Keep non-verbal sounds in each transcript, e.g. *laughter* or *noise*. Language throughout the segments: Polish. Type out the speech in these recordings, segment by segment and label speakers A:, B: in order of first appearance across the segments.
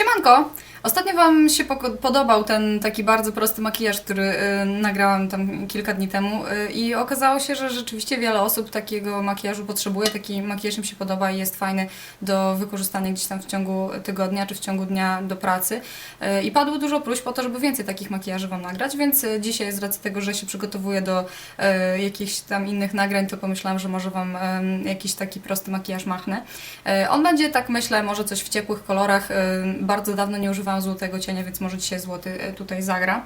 A: Siemanko! Ostatnio Wam się podobał ten taki bardzo prosty makijaż, który y, nagrałam tam kilka dni temu y, i okazało się, że rzeczywiście wiele osób takiego makijażu potrzebuje. Taki makijaż im się podoba i jest fajny do wykorzystania gdzieś tam w ciągu tygodnia czy w ciągu dnia do pracy. Y, I padło dużo próśb o to, żeby więcej takich makijaży Wam nagrać, więc dzisiaj z racji tego, że się przygotowuję do jakichś tam innych nagrań, to pomyślałam, że może Wam jakiś taki prosty makijaż machnę. On będzie, tak myślę, może coś w ciepłych kolorach. Bardzo dawno nie używałam złotego cienia, więc może dzisiaj złoty e, tutaj zagra.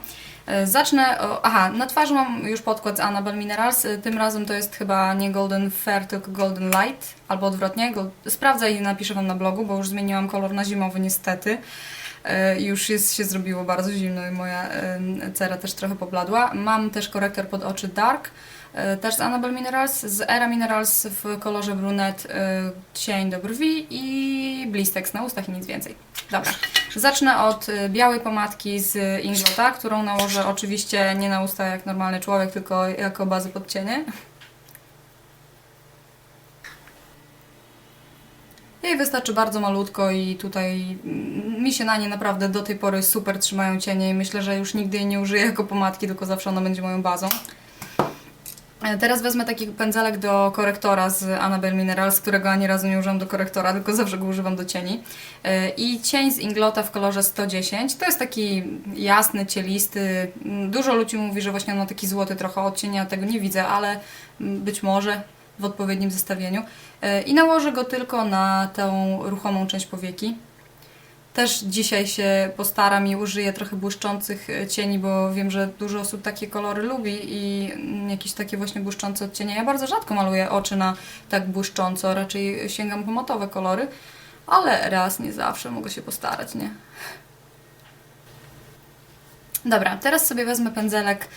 A: E, Zacznę. Aha, na twarzy mam już podkład z Annabelle Minerals. E, Tym razem to jest chyba nie Golden Fair, tylko Golden Light, albo odwrotnie. Sprawdzę i napiszę Wam na blogu, bo już zmieniłam kolor na zimowy niestety. Już jest, się zrobiło bardzo zimno i moja cera też trochę pobladła. Mam też korektor pod oczy Dark. Też z Annabelle Minerals, z Era Minerals w kolorze brunet, cień do brwi i blistex na ustach i nic więcej. Dobra, zacznę od e, białej pomadki z Inglota, którą nałożę oczywiście nie na usta jak normalny człowiek, tylko jako bazę pod cienie. Jej wystarczy bardzo malutko i tutaj mm, mi się na nie naprawdę do tej pory super trzymają cienie i myślę, że już nigdy jej nie użyję jako pomadki, tylko zawsze ona będzie moją bazą. E, Teraz wezmę taki pędzelek do korektora z Annabelle Minerals, którego ani razu nie używam do korektora, tylko zawsze go używam do cieni. E, I cień z Inglota w kolorze 110. To jest taki jasny, cielisty. Mm, Dużo ludzi mówi, że właśnie ma taki złoty trochę odcień, ja tego nie widzę, ale mm, być może w odpowiednim zestawieniu. E, I nałożę go tylko na tą ruchomą część powieki. Też dzisiaj się postaram i użyję trochę błyszczących e, cieni, bo wiem, że dużo osób takie kolory lubi i mm, jakieś takie właśnie błyszczące odcienie. Ja bardzo rzadko maluję oczy na tak błyszcząco, raczej sięgam po matowe kolory, ale raz nie zawsze mogę się postarać, nie? Dobra, teraz sobie wezmę pędzelek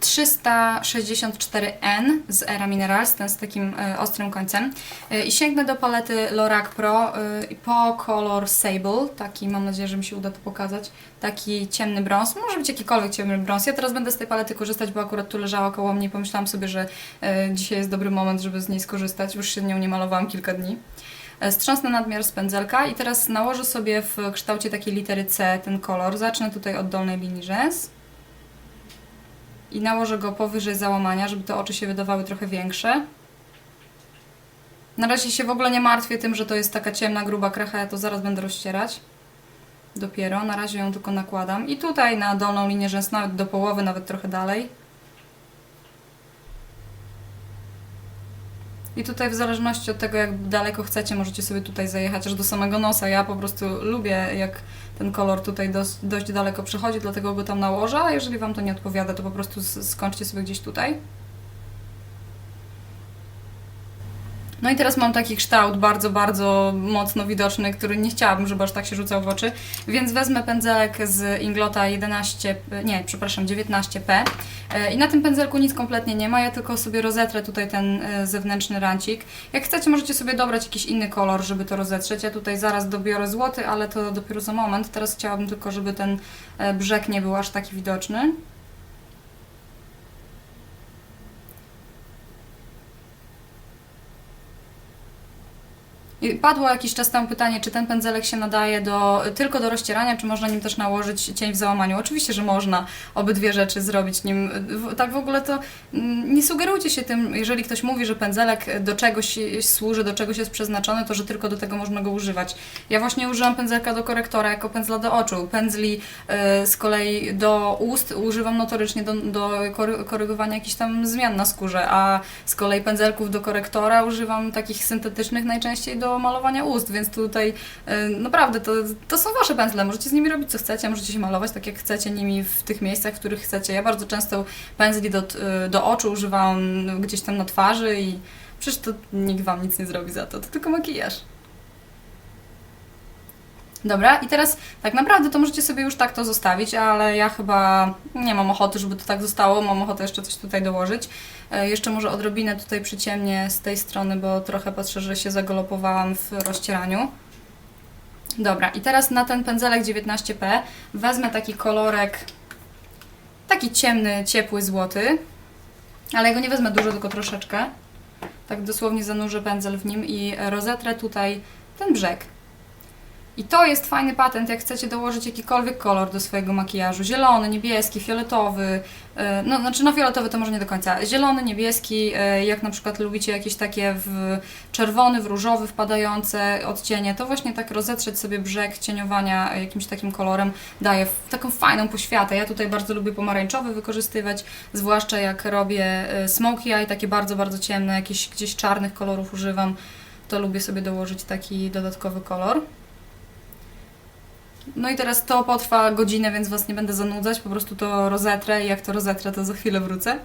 A: 364N z Era Minerals, ten z takim e, ostrym końcem E, i sięgnę do palety Lorac Pro e, po kolor Sable, taki mam nadzieję, że mi się uda to pokazać, taki ciemny brąz, może być jakikolwiek ciemny brąz. Ja teraz będę z tej palety korzystać, bo akurat tu leżała koło mnie i pomyślałam sobie, że dzisiaj jest dobry moment, żeby z niej skorzystać, już się nią nie malowałam kilka dni. Strząsnę nadmiar z pędzelka i teraz nałożę sobie w kształcie takiej litery C ten kolor. Zacznę tutaj od dolnej linii rzęs i nałożę go powyżej załamania, żeby te oczy się wydawały trochę większe. Na razie się w ogóle nie martwię tym, że to jest taka ciemna, gruba krecha, ja to zaraz będę rozcierać. Dopiero, na razie ją tylko nakładam. I tutaj na dolną linię rzęs, nawet do połowy, nawet trochę dalej. I tutaj w zależności od tego, jak daleko chcecie, możecie sobie tutaj zajechać aż do samego nosa. Ja po prostu lubię, jak ten kolor tutaj dość, dość daleko przechodzi, dlatego go tam nałożę, a jeżeli Wam to nie odpowiada, to po prostu skończcie sobie gdzieś tutaj. No i teraz mam taki kształt bardzo, bardzo mocno widoczny, który nie chciałabym, żeby aż tak się rzucał w oczy, więc wezmę pędzelek z Inglota 11, nie, przepraszam, 19P E, i na tym pędzelku nic kompletnie nie ma, ja tylko sobie rozetrę tutaj ten e, zewnętrzny rancik. Jak chcecie, możecie sobie dobrać jakiś inny kolor, żeby to rozetrzeć. Ja tutaj zaraz dobiorę złoty, ale to dopiero za moment. Teraz chciałabym tylko, żeby ten e, brzeg nie był aż taki widoczny. Padło jakiś czas temu pytanie, czy ten pędzelek się nadaje do, tylko do rozcierania, czy można nim też nałożyć cień w załamaniu. Oczywiście, że można obydwie rzeczy zrobić nim. Tak w ogóle to mm, nie sugerujcie się tym, jeżeli ktoś mówi, że pędzelek do czegoś służy, do czegoś jest przeznaczony, to że tylko do tego można go używać. Ja właśnie użyłam pędzelka do korektora jako pędzla do oczu. Pędzli e, z kolei do ust używam notorycznie do, do kory- korygowania jakichś tam zmian na skórze, a z kolei pędzelków do korektora używam takich syntetycznych najczęściej do malowania ust, więc tutaj e, naprawdę to, to są wasze pędzle, możecie z nimi robić co chcecie, możecie się malować tak jak chcecie nimi w tych miejscach, w których chcecie. Ja bardzo często pędzli do, e, do oczu używałam gdzieś tam na twarzy i przecież to nikt wam nic nie zrobi za to, to tylko makijaż. Dobra, i teraz tak naprawdę to możecie sobie już tak to zostawić, ale ja chyba nie mam ochoty, żeby to tak zostało. Mam ochotę jeszcze coś tutaj dołożyć. E, Jeszcze może odrobinę tutaj przyciemnię z tej strony, bo trochę patrzę, że się zagalopowałam w rozcieraniu. Dobra, i teraz na ten pędzelek 19P wezmę taki kolorek, taki ciemny, ciepły, złoty, ale go nie wezmę dużo, tylko troszeczkę. Tak dosłownie zanurzę pędzel w nim i rozetrę tutaj ten brzeg. I to jest fajny patent, jak chcecie dołożyć jakikolwiek kolor do swojego makijażu. Zielony, niebieski, fioletowy. e, No, znaczy, no fioletowy to może nie do końca. Zielony, niebieski, e, jak na przykład lubicie jakieś takie w czerwony, w różowy wpadające odcienie, to właśnie tak rozetrzeć sobie brzeg cieniowania jakimś takim kolorem daje taką fajną poświatę. Ja tutaj bardzo lubię pomarańczowy wykorzystywać, zwłaszcza jak robię e, smokey eye, takie bardzo, bardzo ciemne, jakieś gdzieś czarnych kolorów używam, to lubię sobie dołożyć taki dodatkowy kolor. No i teraz to potrwa godzinę, więc Was nie będę zanudzać, po prostu to rozetrę i jak to rozetrę, to za chwilę wrócę.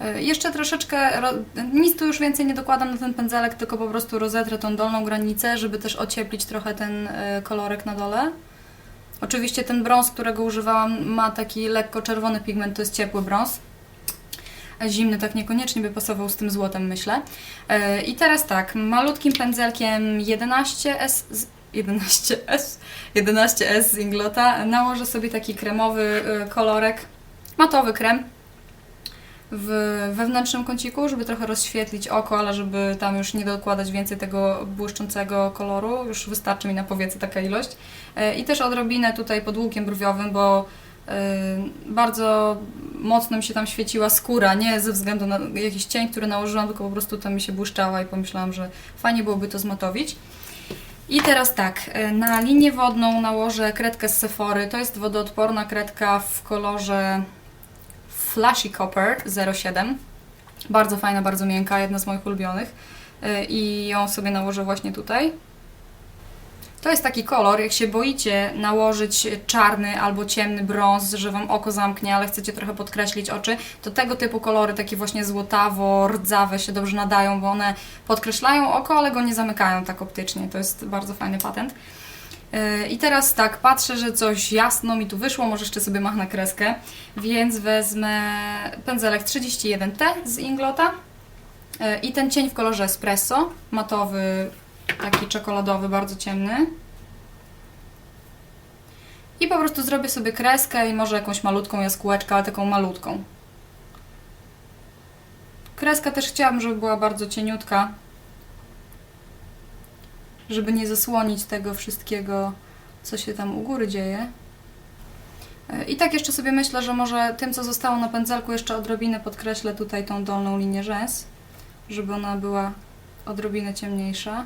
A: E, Jeszcze troszeczkę, ro- nic tu już więcej nie dokładam na ten pędzelek, tylko po prostu rozetrę tą dolną granicę, żeby też ocieplić trochę ten e, kolorek na dole. Oczywiście ten brąz, którego używałam, ma taki lekko czerwony pigment, to jest ciepły brąz. A Zimny tak niekoniecznie by pasował z tym złotem, myślę. E, I teraz tak, malutkim pędzelkiem 11S, z- 11S, 11S z Inglota nałożę sobie taki kremowy e, kolorek, matowy krem w wewnętrznym kąciku, żeby trochę rozświetlić oko, ale żeby tam już nie dokładać więcej tego błyszczącego koloru. Już wystarczy mi na powiece taka ilość. E, I też odrobinę tutaj pod łukiem brwiowym, bo e, bardzo mocno mi się tam świeciła skóra, nie ze względu na jakiś cień, który nałożyłam, tylko po prostu tam mi się błyszczała i pomyślałam, że fajnie byłoby to zmatowić. I teraz tak, e, na linię wodną nałożę kredkę z Sephory. To jest wodoodporna kredka w kolorze Flashy Copper 07. Bardzo fajna, bardzo miękka, jedna z moich ulubionych. E, I ją sobie nałożę właśnie tutaj. To jest taki kolor, jak się boicie nałożyć czarny albo ciemny brąz, że Wam oko zamknie, ale chcecie trochę podkreślić oczy, to tego typu kolory, takie właśnie złotawo, rdzawe się dobrze nadają, bo one podkreślają oko, ale go nie zamykają tak optycznie. To jest bardzo fajny patent. Yy, I teraz tak, patrzę, że coś jasno mi tu wyszło, może jeszcze sobie machnę kreskę, więc wezmę pędzelek 31T z Inglota yy, i ten cień w kolorze espresso, matowy, taki czekoladowy, bardzo ciemny. I po prostu zrobię sobie kreskę i może jakąś malutką jaskółeczkę, ale taką malutką. Kreska też chciałabym, żeby była bardzo cieniutka, żeby nie zasłonić tego wszystkiego, co się tam u góry dzieje. E, I tak jeszcze sobie myślę, że może tym, co zostało na pędzelku, jeszcze odrobinę podkreślę tutaj tą dolną linię rzęs, żeby ona była odrobinę ciemniejsza.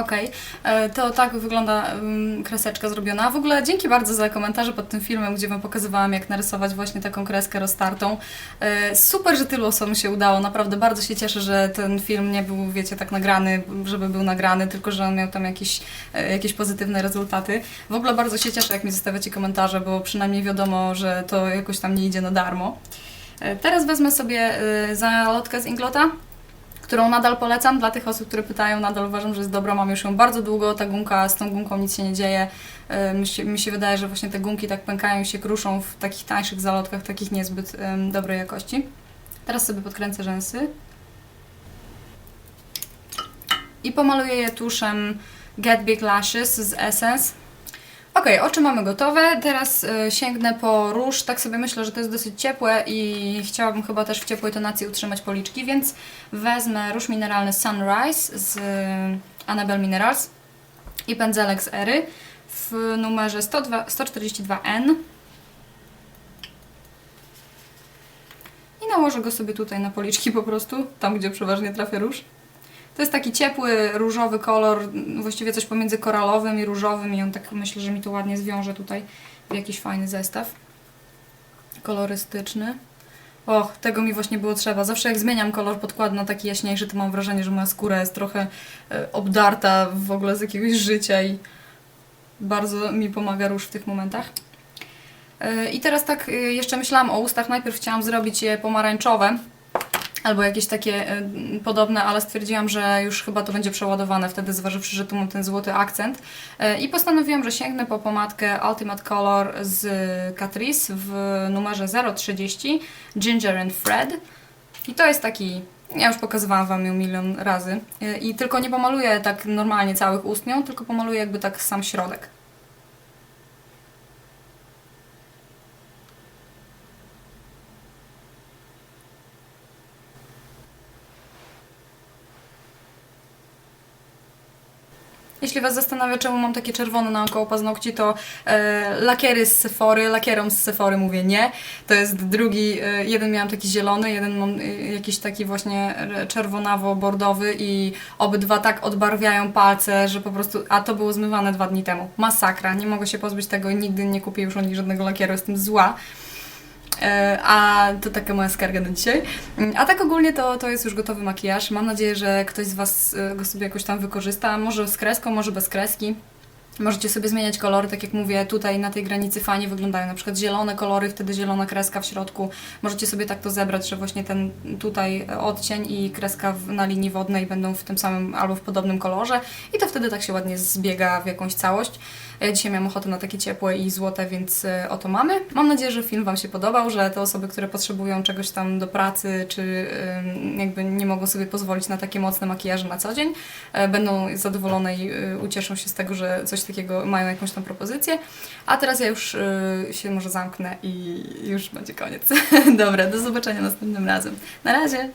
A: Okej, e, to tak wygląda mm, kreseczka zrobiona. W ogóle dzięki bardzo za komentarze pod tym filmem, gdzie Wam pokazywałam, jak narysować właśnie taką kreskę roztartą. E, Super, że tylu osobom się udało. Naprawdę bardzo się cieszę, że ten film nie był, wiecie, tak nagrany, żeby był nagrany, tylko że on miał tam jakieś, e, jakieś pozytywne rezultaty. W ogóle bardzo się cieszę, jak mi zostawiacie komentarze, bo przynajmniej wiadomo, że to jakoś tam nie idzie na darmo. Teraz wezmę sobie zalotkę z Inglota którą nadal polecam dla tych osób, które pytają, nadal uważam, że jest dobra, mam już ją bardzo długo, ta gumka, z tą gumką nic się nie dzieje. E, Mi się, mi się wydaje, że właśnie te gumki tak pękają się kruszą w takich tańszych zalotkach, takich niezbyt em, dobrej jakości. Teraz sobie podkręcę rzęsy. I pomaluję je tuszem Get Big Lashes z Essence. Ok, oczy mamy gotowe. Teraz y, sięgnę po róż. Tak sobie myślę, że to jest dosyć ciepłe i chciałabym chyba też w ciepłej tonacji utrzymać policzki, więc wezmę róż mineralny Sunrise z y, Annabelle Minerals i pędzelek z Ery w numerze 102, 142N. I nałożę go sobie tutaj na policzki po prostu, tam gdzie przeważnie trafia róż. To jest taki ciepły, różowy kolor, właściwie coś pomiędzy koralowym i różowym i on tak myślę, że mi to ładnie zwiąże tutaj w jakiś fajny zestaw kolorystyczny. Och, tego mi właśnie było trzeba. Zawsze jak zmieniam kolor podkładu na taki jaśniejszy, to mam wrażenie, że moja skóra jest trochę e, obdarta w ogóle z jakiegoś życia i bardzo mi pomaga róż w tych momentach. E, I teraz tak e, jeszcze myślałam o ustach. Najpierw chciałam zrobić je pomarańczowe, albo jakieś takie y, podobne, ale stwierdziłam, że już chyba to będzie przeładowane wtedy, zważywszy, że tu mam ten złoty akcent. Y, I postanowiłam, że sięgnę po pomadkę Ultimate Color z Catrice w numerze 030 Ginger and Fred. I to jest taki, ja już pokazywałam Wam ją milion razy. Y, I tylko nie pomaluję tak normalnie całych ust nią, tylko pomaluję jakby tak sam środek. Jeśli Was zastanawia, czemu mam takie czerwone naokoło paznokci, to e, lakiery z Sephory, lakierom z Sephory mówię nie. To jest drugi, e, jeden miałam taki zielony, jeden mam e, jakiś taki właśnie czerwonawo-bordowy i obydwa tak odbarwiają palce, że po prostu, a to było zmywane dwa dni temu. Masakra, nie mogę się pozbyć tego nigdy nie kupię już o nich żadnego lakieru, jestem zła. E, A to taka moja skarga na dzisiaj. Mm, A tak ogólnie to, to jest już gotowy makijaż. Mam nadzieję, że ktoś z Was e, go sobie jakoś tam wykorzysta. Może z kreską, może bez kreski. Możecie sobie zmieniać kolory, tak jak mówię, tutaj na tej granicy fajnie wyglądają na przykład zielone kolory, wtedy zielona kreska w środku. Możecie sobie tak to zebrać, że właśnie ten tutaj odcień i kreska na linii wodnej będą w tym samym albo w podobnym kolorze i to wtedy tak się ładnie zbiega w jakąś całość. Ja dzisiaj miałam ochotę na takie ciepłe i złote, więc e, oto mamy. Mam nadzieję, że film Wam się podobał, że te osoby, które potrzebują czegoś tam do pracy, czy jakby nie mogą sobie pozwolić na takie mocne makijaże na co dzień, e, będą zadowolone i ucieszą się z tego, że coś takiego mają jakąś tam propozycję. A teraz ja już się może zamknę i już będzie koniec. *laughs* Dobra, do zobaczenia następnym razem. Na razie!